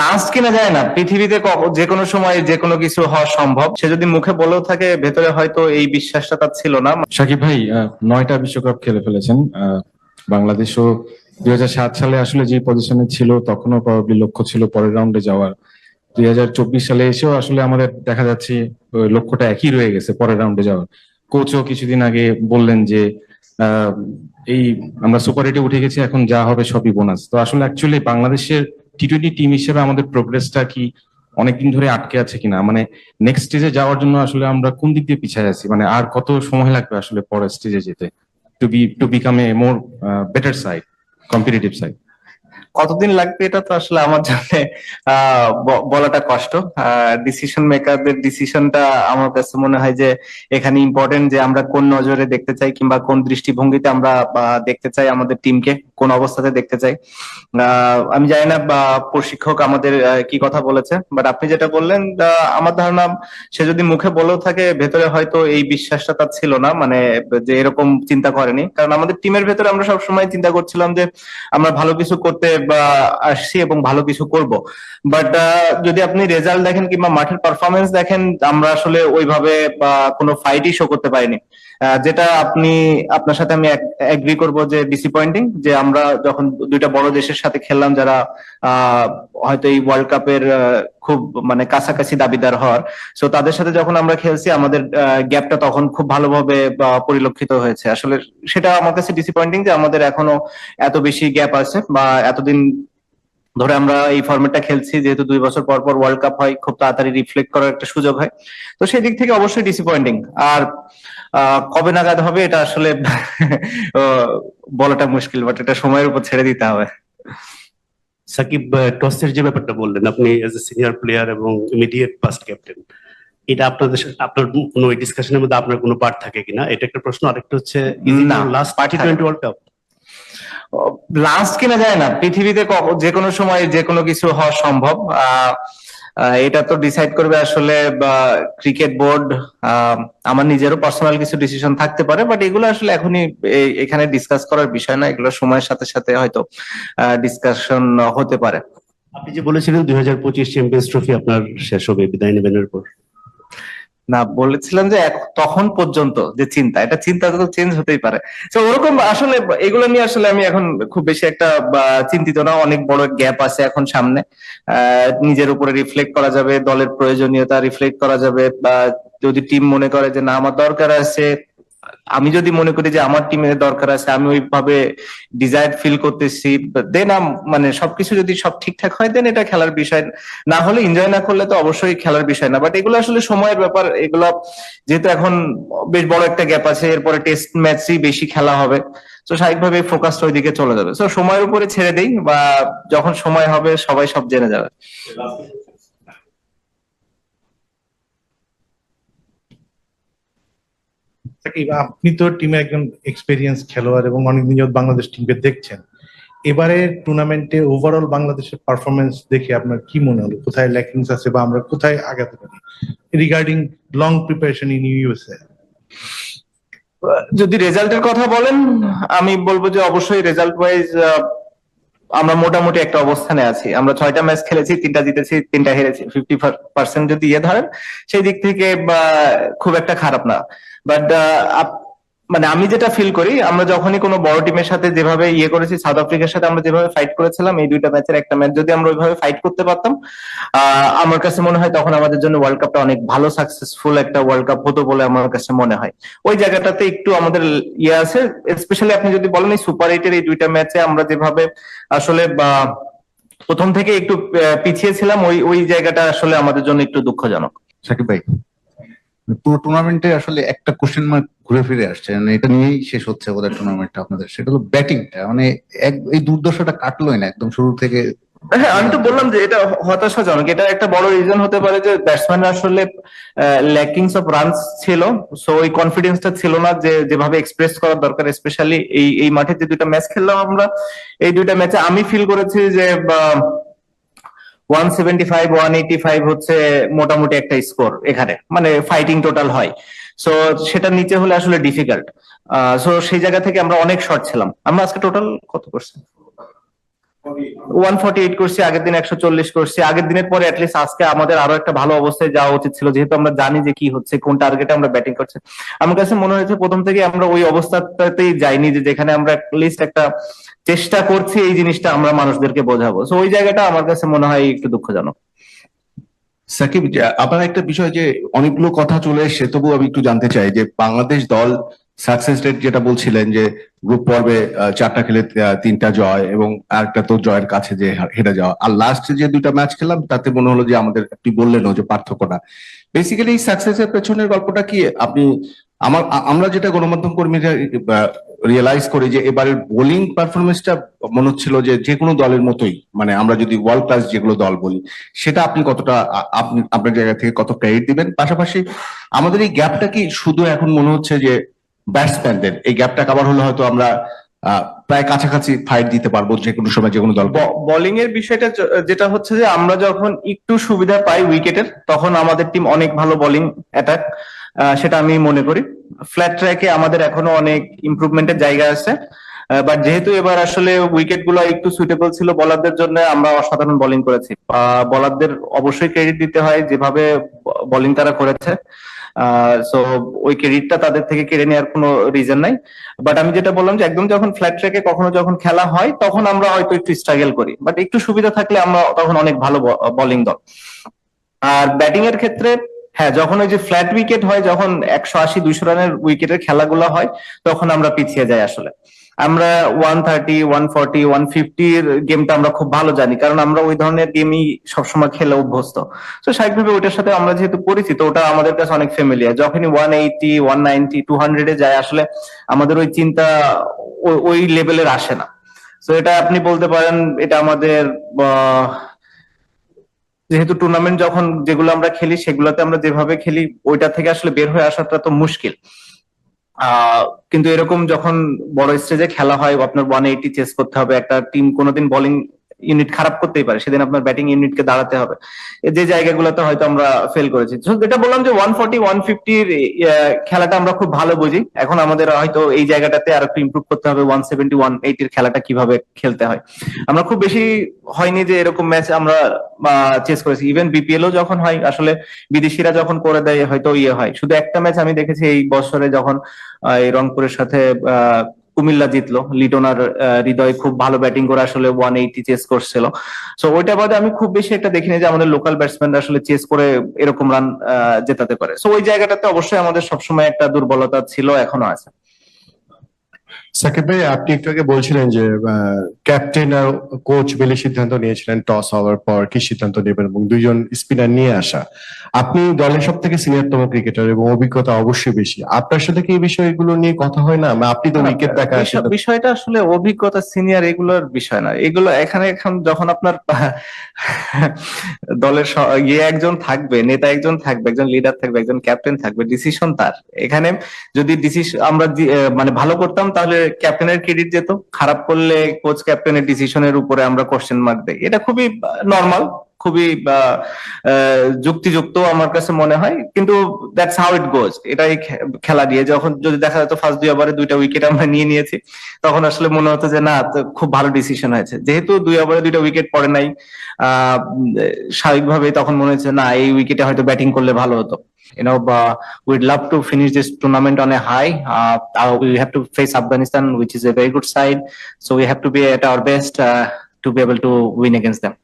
Last কিনা যায় না, পৃথিবীতে যে কোনো সময় যে কোনো কিছু হওয়া সম্ভব। সে যদি মুখে বলেও থাকে, ভেতরে হয়তো এই বিশ্বাসটা তার ছিল না। সাকিব ভাই নয়টা বিশ্বকাপ খেলে ফেলেছেন। বাংলাদেশও দুই হাজার সাত সালে আসলে যে পজিশনে ছিল, তখনও প্রবাবলি লক্ষ্য ছিল পরের রাউন্ডে যাওয়ার। দুই হাজার চব্বিশ সালে এসেও আসলে আমাদের দেখা যাচ্ছে লক্ষ্যটা একই রয়ে গেছে পরের রাউন্ডে যাওয়ার। কোচও কিছুদিন আগে বললেন যে এই আমরা সুপার এইটে উঠে গেছি, এখন যা হবে সবই বোনাস তো আসলে অ্যাকচুয়ালি বাংলাদেশের টি টোয়েন্টি টিম হিসেবে আমাদের প্রোগ্রেসটা কি অনেকদিন ধরে আটকে আছে কিনা? মানে নেক্সট স্টেজে যাওয়ার জন্য আসলে আমরা কোন দিক দিয়ে পিছিয়ে আছি? মানে আর কত সময় লাগবে আসলে পরের স্টেজে যেতে? To be to become a more better side competitive side কতদিন লাগবে এটা তো আসলে আমার জন্য বলাটা কষ্ট। ডিসিশন মেকারদের ডিসিশনটা আমার কাছে মনে হয় যে এখানে ইম্পর্টেন্ট যে আমরা কোন নজরে দেখতে চাই কিংবা কোন দৃষ্টিভঙ্গিতে আমরা দেখতে চাই আমাদের টিমকে কোন অবস্থাতে দেখতে চাই। আমি জানি না প্রশিক্ষক আমাদের কি কথা বলেছে বাট আপনি যেটা বললেন আমার ধারণা সে যদি মুখে বলেও থাকে, ভেতরে হয়তো এই বিশ্বাসটা তার ছিল না মানে যে এরকম চিন্তা করেনি। কারণ আমাদের টিমের ভেতরে আমরা সবসময় চিন্তা করছিলাম যে, আমরা ভালো কিছু করতে আসছি এবং ভালো কিছু করব। বাট যদি আপনি রেজাল্ট দেখেন কিংবা মাঠের পারফরমেন্স দেখেন, আমরা আসলে ওইভাবে কোনো ফাইটই শো করতে পারিনি। যেটা আপনি, আপনার সাথে আমি এগ্রি করব যে ডিসঅ্যাপয়েন্টিং যে আমরা যখন দুইটা বড় দেশের সাথে খেললাম যারা হয়তো এই ওয়ার্ল্ড কাপের খুব মানে কাছাকাছি দাবিদার হওয়ার সো তাদের সাথে যখন আমরা খেলছি, আমাদের গ্যাপটা তখন খুব ভালোভাবে পরিলক্ষিত হয়েছে। আসলে সেটা আমার কাছে ডিসঅ্যাপয়েন্টিং যে আমাদের এখনও এত বেশি গ্যাপ আছে, বা এতদিন ধরে আমরা এই ফরম্যাটটা খেলছি যেহেতু দুই বছর পর পর ওয়ার্ল্ড কাপ হয় খুব তাড়াতাড়ি রিফ্লেক্ট করার একটা সুযোগ হয়। তো সেই দিক থেকে অবশ্যই ডিসঅ্যাপয়েন্টিং আর কবে নাগাদ হবে এটা আসলে বলাটা মুশকিল বাট এটা সময়ের উপর ছেড়ে দিতে হবে। সাকিব টসের যে ব্যাপারটা বললেন আপনি এজ এ সিনিয়র প্লেয়ার এবং ইমিডিয়েট পাস্ট ক্যাপ্টেন এটা আপনাদের সাথে- আপনার কোনো ডিসকাশনের মধ্যে আপনার কোনো পার্ট থাকে কিনা? এটা একটা প্রশ্ন আরেকটা হচ্ছে না, last part T twenty world cup কিনা যায় না, পৃথিবীতে যে কোনো সময় যে কোনো কিছু হওয়া সম্ভব। এটা তো ডিসাইড করবে আসলে ক্রিকেট বোর্ড আমার নিজেরও পার্সোনাল কিছু ডিসিশন থাকতে পারে বাট এগুলো আসলে এখনই এখানে ডিসকাস করার বিষয় না, এগুলো সময়ের সাথে সাথে হয়তো ডিসকাশন হতে পারে। আপনি যে বলেছিলেন দুই হাজার পঁচিশ চ্যাম্পিয়ন্স ট্রফি আপনার শেষ হবে, বিদায় নেবেন এরপর। না, বলেছিলাম যে তখন পর্যন্ত যে চিন্তা, এটা চিন্তা তো চেঞ্জ হতেই পারে। তো ওরকম আসলে এগুলো নিয়ে আসলে আমি এখন খুব বেশি একটা চিন্তিত না, অনেক বড় গ্যাপ আছে এখন সামনে। নিজের উপরে রিফ্লেক্ট করা যাবে, দলের প্রয়োজনীয়তা রিফ্লেক্ট করা যাবে, বা, যদি টিম মনে করে যে না, আমার দরকার আছে আমি যদি মনে করি যে আমার টিমের দরকার আছে, আমি ওইভাবে ডিজায়ার ফিল করতেছি দেন মানে সবকিছু যদি সব ঠিকঠাক হয় দেন এটা খেলার বিষয়। না হলে এনজয় না করলে তো অবশ্যই খেলার বিষয় না। বাট এগুলো আসলে সময়ের ব্যাপার, এগুলো যেহেতু এখন বেশ বড় একটা গ্যাপ আছে, এরপরে টেস্ট ম্যাচই বেশি খেলা হবে। তো স্বাভাবিকভাবে ফোকাসটা ওইদিকে চলে যাবে। তো সময়ের উপরে ছেড়ে দেই বা যখন সময় হবে, সবাই সব জেনে যাবে। সাকিব আপনি তো টিমে একজন এক্সপেরিয়েন্স খেলোয়াড় এবং অনেকদিন যাবত বাংলাদেশ টিমকে দেখছেন। এবারে টুর্নামেন্টে ওভারঅল বাংলাদেশের পারফরমেন্স দেখে আপনার কি মনে হলো? কোথায় ল্যাকিংস আছে বা আমরা কোথায় আগাতে পারি? Regarding long preparation in USA যদি রেজাল্টের কথা বলেন, আমি বলব যে অবশ্যই রেজাল্ট ওয়াইজ আমরা মোটামুটি একটা অবস্থানে আছি। আমরা ছয়টা ম্যাচ খেলেছি, তিনটা জিতেছি, তিনটা হেরেছি। ফিফটি পার্সেন্ট যদি ইয়ে ধরেন, সেই দিক থেকে খুব একটা খারাপ না। বাট মানে আমি যেটা ফিল করি, আমরা যখনই কোনো বড় টিমের সাথে যেভাবে ইয়ে করেছি সাউথ আফ্রিকার সাথে আমরা যেভাবে ফাইট করেছিলাম, এই দুইটা ম্যাচের একটা ম্যাচ যদি আমরা ওইভাবে ফাইট করতে পারতাম আমার কাছে মনে হয় তখন আমাদের জন্য ওয়ার্ল্ড কাপটা অনেক ভালো সাকসেসফুল একটা ওয়ার্ল্ড কাপ হতো বলে আমার কাছে মনে হয়। ওই জায়গাটাতে একটু আমাদের ইয়ে আছে স্পেশালি আপনি যদি বলেন এই সুপার এইটের এই দুইটা ম্যাচে আমরা যেভাবে আসলে প্রথম থেকে একটু পিছিয়ে ছিলাম, ওই ওই জায়গাটা আসলে আমাদের জন্য একটু দুঃখজনক। সাকিব ভাই পুরো টুর্নামেন্টে আসলে একটা কোশ্চেন মার্ক ঘুরে ফিরে আসছে। মানে এটা নিয়েই শেষ হচ্ছে বোধহয় টুর্নামেন্টটা আপনাদের। সেটা হলো ব্যাটিংটা মানে এক, এই দুর্দশাটা কাটলোই না একদম শুরু থেকে। হ্যাঁ আমি তো বললাম যে এটা হতাশাজনক। এটা একটা বড় রিজন হতে পারে যে ব্যাটসম্যান আসলে ল্যাকিংস অফ রানস ছিল। সো ওই কনফিডেন্সটা ছিল না যে, যেভাবে এক্সপ্রেস করার দরকার স্পেশালি এই এই মাঠে যে দুইটা ম্যাচ খেললাম আমরা, এই দুইটা ম্যাচে আমি ফিল করেছি যে one seventy five one eighty five হচ্ছে মোটামুটি একটা স্কোর এখানে মানে ফাইটিং টোটাল হয়। সো সেটা নিচে হলে আসলে ডিফিকাল্ট সো সেই জায়গা থেকে আমরা অনেক শর্ট ছিলাম। আমরা আজকে টোটাল কত করছি? ওয়ান ফর্টি এইট করছি, আগের দিন একশো চল্লিশ করছি। আগের দিনের পরে অ্যাটলিস্ট আজকে আমাদের আরও একটা ভালো অবস্থায় যাওয়া উচিত ছিল। যেহেতু আমরা জানি যে কি হচ্ছে, কোন টার্গেটে আমরা ব্যাটিং করছি। আমার কাছে মনে হয়েছে প্রথম থেকে আমরা ওই অবস্থাতেই যাইনি যে যেখানে আমরা লিস্ট একটা চেষ্টা করছি এই জিনিসটা আমরা মানুষদেরকে বোঝাবো। সো ওই জায়গাটা আমার কাছে মনে হয় একটু দুঃখজনক। সাকিব আপনার একটা বিষয় যে অনেকগুলো কথা চলে এসছে তবু আমি একটু জানতে চাই যে বাংলাদেশ দল সাকসেস রেট যেটা বলছিলেন যে গ্রুপ পর্বে চারটা খেলে তিনটা জয় এবং আরেকটা তো জয়ের কাছে যে হেরে যাওয়া। আর লাস্ট যে দুইটা ম্যাচ খেলাম তাতে মনে হলো যে আমাদের আপনি বললেনও যে পার্থক্যটা। বেসিক্যালি এই সাকসেসের পেছনের গল্পটা কি? আপনি, আমার আমরা যেটা গণমাধ্যম কর্মীরা রিয়েলাইজ করি যে এবারের বোলিং পারফরমেন্সটা মনে হচ্ছিল যে যে কোনো দলের মতোই মানে আমরা যদি ওয়ার্ল্ড ক্লাস যেগুলো দল বলি, সেটা আপনি কতটা আপনি, আপনার জায়গা থেকে কত ক্রেডিট দিবেন? পাশাপাশি আমাদের এই গ্যাপটা কি শুধু এখন মনে হচ্ছে যে ব্যাটসম্যানদের। এই গ্যাপটা কাভার হলে হয়তো আমরা প্রায় কাছাকাছি ফাইট দিতে পারব যে কোনো সময় যে কোনো দল। বোলিং এর বিষয়টা যেটা হচ্ছে যে আমরা যখন একটু সুবিধা পাই উইকেটের তখন আমাদের টিম অনেক ভালো বোলিং অ্যাটাক সেটা আমি মনে করি। ফ্ল্যাট ট্র্যাকে আমাদের এখনও অনেক ইমপ্রুভমেন্টের জায়গা আছে বাট যেহেতু এবার আসলে উইকেটগুলো একটু সুইটেবল ছিল বলারদের জন্য, আমরা অসাধারণ বোলিং করেছি। বলারদের অবশ্যই ক্রেডিট দিতে হয় যেভাবে বোলিং তারা করেছে। সো ওই ক্রেডিটটা তাদের থেকে কেড়ে নেওয়ার কোনো রিজন নাই। বাট আমি যেটা বললাম যে একদম যখন ফ্ল্যাট ট্র্যাকে কখনো যখন খেলা হয়, তখন আমরা হয়তো একটু স্ট্রাগল করি। বাট একটু সুবিধা থাকলে আমরা তখন অনেক ভালো বোলিং দল। আর ব্যাটিং এর ক্ষেত্রে হ্যাঁ যখন ওই যে ফ্ল্যাট উইকেট হয়, যখন একশো আশি, দুইশো রানের উইকেটের খেলাগুলো হয়, তখন আমরা পিছিয়ে যাই আসলে। আমরা one thirty one forty one ফিফটির গেমটা আমরা খুব ভালো জানি, কারণ আমরা ওই ধরনের গেমই সবসময় খেলে অভ্যস্ত। তো স্বাভাবিকভাবে ওইটার সাথে আমরা যেহেতু পরিচিত, ওটা আমাদের কাছে অনেক ফ্যামিলিয়ার যখনই one eighty one ninety two হান্ড্রেডে যায়, আসলে আমাদের ওই চিন্তা ওই লেভেলের আসে না। তো এটা আপনি বলতে পারেন, এটা আমাদের যেহেতু টুর্নামেন্ট যখন যেগুলো আমরা খেলি, সেগুলোতে আমরা যেভাবে খেলি, ওইটা থেকে আসলে বের হয়ে আসাটা তো মুশকিল। কিন্তু এরকম যখন বড় স্টেজে খেলা হয়, আপনার ওয়ান এইটি চেস করতে হবে, একটা টিম কোনোদিন বোলিং ইউনিট খারাপ করতেই পারে, সেদিন আপনার ব্যাটিং ইউনিটকে দাঁড়াতে হবে। যে জায়গাগুলোতে হয়তো আমরা ফেল করেছি। যেটা বললাম যে ওয়ান ফর্টি ওয়ান ফিফটির খেলাটা আমরা খুব ভালো বুঝি। এখন আমাদের হয়তো এই জায়গাটাতে আর একটু ইমপ্রুভ করতে হবে ওয়ান সেভেন্টি ওয়ান এইটির খেলাটা কীভাবে খেলতে হয়। আমরা খুব বেশি হয়নি যে এরকম ম্যাচ আমরা চেস করেছি। ইভেন বিপিএলও যখন হয়, আসলে বিদেশিরা যখন করে দেয়, হয়তো ইয়ে হয়। শুধু একটা ম্যাচ আমি দেখেছি এই বছরে যখন এই রংপুরের সাথে কুমিল্লা জিতলো। লিটনার হৃদয় খুব ভালো ব্যাটিং করে আসলে ওয়ান এইটি চেস করছিল। সো ওইটা বাদে আমি খুব বেশি একটা দেখিনি যে আমাদের লোকাল ব্যাটসম্যানরা আসলে চেস করে এরকম রান জেতাতে পারে। সো ওই জায়গাটাতে অবশ্যই আমাদের সবসময় একটা দুর্বলতা ছিল, এখনও আছে। সাকিব ভাই আপনি একটু আগে বলছিলেন যে ক্যাপ্টেন আর কোচ মিলে সিদ্ধান্ত নিয়েছিলেন টস হওয়ার পর কি সিদ্ধান্ত নেবেন এবং দুইজন স্পিনার নিয়ে আসা। আপনি দলের সব থেকে সিনিয়রতম ক্রিকেটার এবং অভিজ্ঞতা অবশ্যই বেশি। আপনার সাথে কি এই বিষয়গুলো নিয়ে কথা হয় না? মানে আপনি তো উইকেট দেখা বিষয়টা আসলে অভিজ্ঞতা সিনিয়র এগুলোর বিষয় না। এগুলো এখানে এখন যখন আপনার দলের ইয়ে একজন থাকবে নেতা একজন থাকবে একজন লিডার থাকবে একজন ক্যাপ্টেন থাকবে ডিসিশন তার। এখানে যদি ডিসিশন আমরা মানে ভালো করতাম তাহলে ক্যাপ্টেনের ক্রেডিট যেত খারাপ করলে কোচ ক্যাপ্টেনের ডিসিশনের উপরে আমরা কোশ্চেন মার্ক দেই। এটা খুবই নর্মাল খুবই যুক্তিযুক্ত আমার কাছে মনে হয়। কিন্তু দ্যাটস হাউ ইট গোজ এটাই খেলা দিয়ে। যখন যদি দেখা যেত ফার্স্ট দুই ওভারে দুইটা উইকেট আমরা নিয়ে নিয়েছি তখন আসলে মনে হতো যে না খুব ভালো ডিসিশন হয়েছে। যেহেতু দুই ওভারে দুইটা উইকেট পড়ে নাই স্বাভাবিকভাবে তখন মনে হচ্ছে না এই উইকেটে হয়তো ব্যাটিং করলে ভালো হতো। You know uh, we'd love to finish this tournament on a high uh, uh, we have to face afghanistan which is a very at our best to be able against them